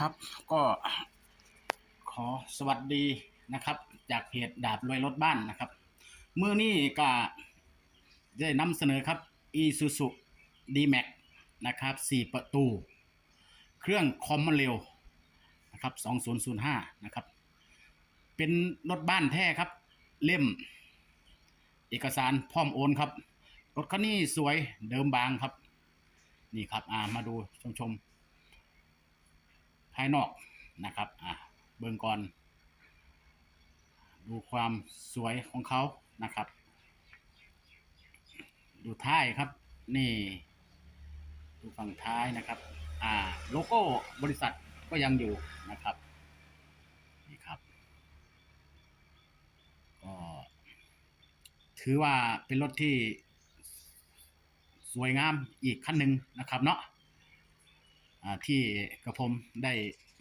ครับ ก็ขอสวัสดีนะครับ จากเพจดาบรวยรถบ้านนะครับเมื่อนี้ก็ได้นำเสนอครับ Isuzu D-Max นะครับ 4 ประตู เครื่องคอมมันเร็วนะครับ 2005 นะครับ เป็นรถบ้านแท้ครับ เล่ม เอกสารพร้อมโอนครับ รถคันนี้สวยเดิมบางครับ นี่ครับ อ่า มาดูชมชมๆ ภายนอกนะครับอ่าเบิ่งก่อน ดูความสวยของเขานะครับ ดูท้ายครับ นี่ ดูฝั่งท้ายนะครับ อ่าโลโก้บริษัทก็ยังอยู่นะครับนี่ครับก็ถือว่าเป็นรถที่สวยงามอีกขั้นหนึ่งนะครับเนาะ ที่กระผมได้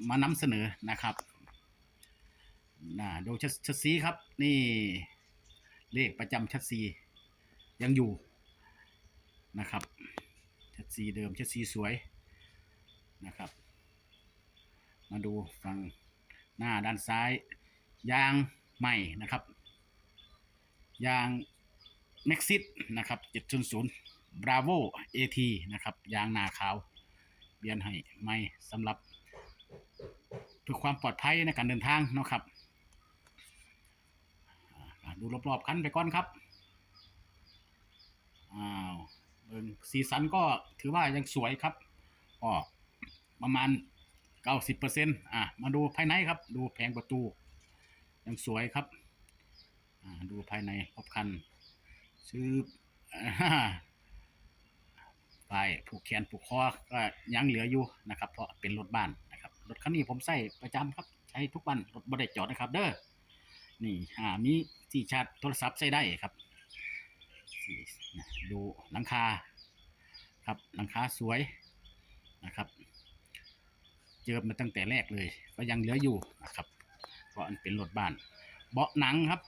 มานำเสนอนะครับน่าดูชัดชัดซีครับ นี่เลขประจำชัดซียังอยู่นะครับชัดซีเดิมชัดซีสวยนะครับ มาดูฝั่งหน้าด้านซ้าย ยางใหม่นะครับ ยาง m e x i t นะครับ 700 Bravo AT นะครับ ยางนาขาว เบียนให้ไม่สำหรับเพื่อความปลอดภัยในการเดินทางเนาะครับดูรอบๆคันไปก่อนครับอ้าวเบิ่งสีสันก็ถือว่ายังสวยครับก็ประมาณ 90%อะมาดูภายในครับ ดูแผงประตู ยังสวยครับ อ่าดูภายในครบคันซื้อ อ่าไปผูกแขนผูกคอก็ยังเหลืออยู่นะครับ เพราะเป็นรถบ้านนะครับรถคันนี้ผมใช้ประจำครับ ใช้ทุกวันรถบริจอดนะครับ เด้อนี่อ่ามีที่ชาร์จโทรศัพท์ใช้ได้ครับดูหลังคาครับหลังคาสวยนะครับ เจอมาตั้งแต่แรกเลย ก็ยังเหลืออยู่นะครับ เพราะอันเป็นรถบ้าน เบาะหนังครับ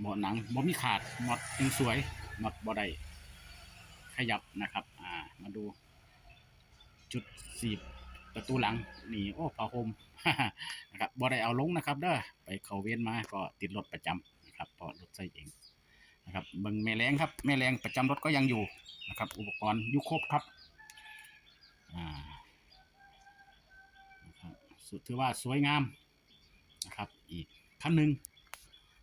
เบาะหนังบ่มีขาดน็อตยังสวยน็อตบ่ได้ ขยับนะครับอ่ามาดู จุดสีประตูหลังนี่โอ้ผ้าห่มนะครับบ่ได้เอาลงนะครับเด้อไปเขาเวียนมาก็ติดรถประจำนะครับเพราะรถใส่เองนะครับเบิ่งแม่แรงครับแม่แรงประจำรถก็ยังอยู่นะครับ อุปกรณ์ยู่ครบครับอ่านะครับสุดถือว่าสวยงามนะครับ อีกขั้นหนึ่ง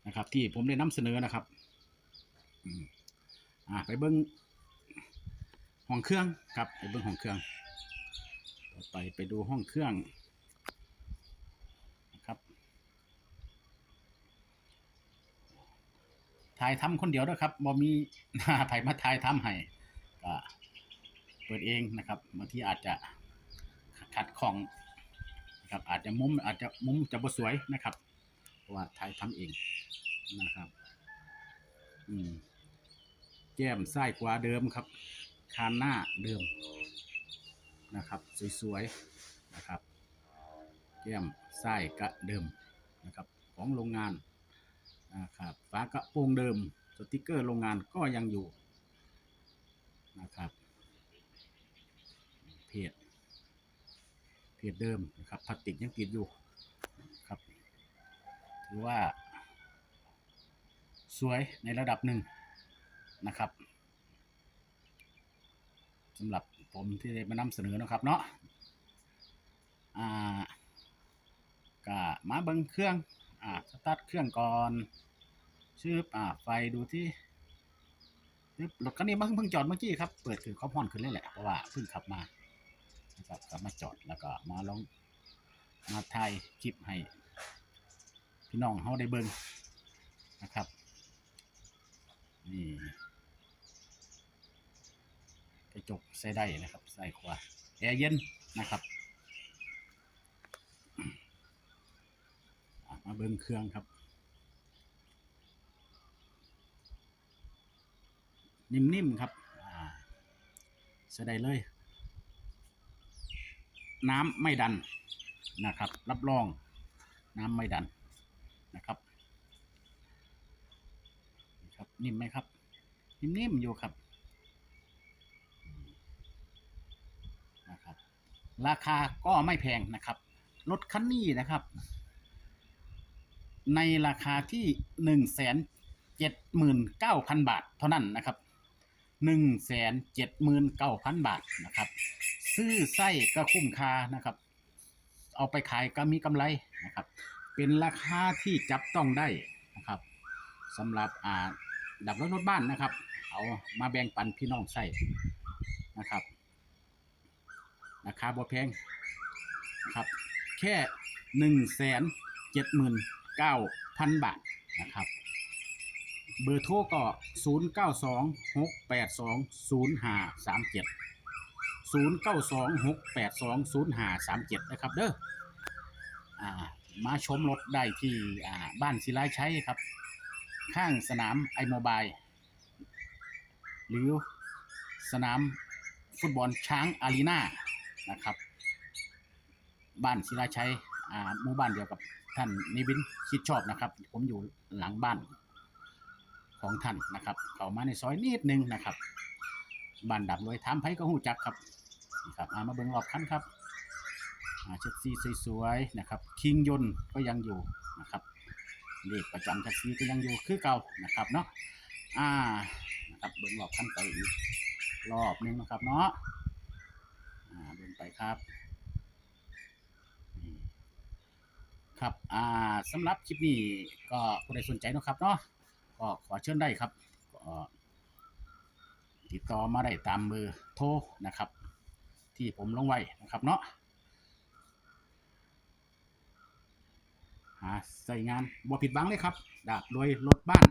นะครับ ที่ผมได้นำเสนอนะครับอ่าไปเบิ้ง ห้องเครื่องครับไปเบิ้งห้องเครื่องต่อไปไปดูห้องเครื่องนะครับถ่ายทำคนเดียวด้วยครับบ่มีไผมาถ่ายทำให้ก็เปิดเองนะครับบางทีอาจจะขัดของนะครับอาจจะมุมอาจจะมุมจะบ่สวยนะครับเพราะว่าถ่ายทำเองนะครับ อืมแก้มซ้ายขวาเดิมครับ คานหน้าเดิมนะครับ สวยๆนะครับ แก้มซ้กะเดิมนะครับของโรงงานนะครับฝากระโปรงเดิมสติกเกอร์โรงงานก็ยังอยู่นะครับเพจเพจเดิมนะครับพลาสติกยังติดอยู่ครับถือว่าสวยในระดับหนึ่งนะครับ สำหรับผมที่ได้มานำเสนอนะครับเนาะอ่าก็มาเบิ้งเครื่องอ่าสตาร์ทเครื่องก่อนชื่ออ่าไฟดูที่ปึ๊บรถคันนี้เพิ่งเพิ่งจอดเมื่อกี้ครับ เปิดคือเขาพอนขึ้นเลยแหละ เพราะว่าเพิ่งขับมานะครับกลับมาจอดแล้วก็มาลองมาถ่ายคลิปให้ พี่น้องเขาได้เบิ้งนะครับนี่ กระจกใส่ได้นะครับใส่ขวาแอร์เย็นนะครับมาเบิ้งเครื่องครับ นิ่มๆครับอ่าใส่ได้เลย น้ำไม่ดันนะครับ รับรองน้ำไม่ดันนะครับครับนิ่มไหมครับ นิ่มๆอยู่ครับอืมนะค ราคาก็ไม่แพงนะครับ รถคันนี้นะครับ ในราคาที่หนึ่งแสนเจ็ดหมื่นเก้าพันบาทเท่านั้นนะครับหนึ่งแสนเจ็ดหมื่นเก้าพันบาทนะครับ ซื้อไส้ก็คุ้มค่านะครับ เอาไปขายก็มีกำไรนะครับ เป็นราคาที่จับต้องได้นะครับสำหรับอ่าดับรถรถบ้านนะครับ เอามาแบ่งปันพี่น้องใส่นะครับ ราคาบ่แพงนะครับ แค่หนึ่งแสนเจ็ดหมื่นเก้าพันบาทนะครับ เบอร์โทรก็ศูนย์เก้าสองหกแปดสองศูนย์ห้าสามเจ็ดศูนย์เก้าสองหกแปดสองศูนย์ห้าสามเจ็ดนะครับเด้ออ่ามาชมรถได้ที่อ่าบ้านศิลาชัยครับ ข้างสนามไอโมบายหรือสนามฟุตบอลช้างอารีนา นะครับ บ้านศิลาชัยหมู่บ้านเดียวกับท่านนิวินคิดชอบนะครับ ผมอยู่หลังบ้านของท่านนะครับ เข้ามาในซอยนิดนึงนะครับบ้านดับรวยถามไผก็หูจักครับนะครับามาเบิ่งรอบคันครับอ่าเช็ดซีสวยๆนะครับคิงยนต์ก็ยังอยู่นะครับเลขประจำแท็กซี่ก็ยังอยู่คือเก่านะครับเนาะอ่านะครับเบิ่งรอบคันไปอีกรอบนึงนะครับเนาะ อ่าเบิ่งไปครับครับอ่าสำหรับคลิปนี้ก็ผู้ใดสนใจนะครับเนาะก็ขอเชิญได้ครับก็ติดต่อมาได้ตามเบอร์โทรนะครับ ที่ผมลงไว้นะครับเนาะหาใส่งานบ่ผิดหวังเลยครับดาบรวยรถบ้าน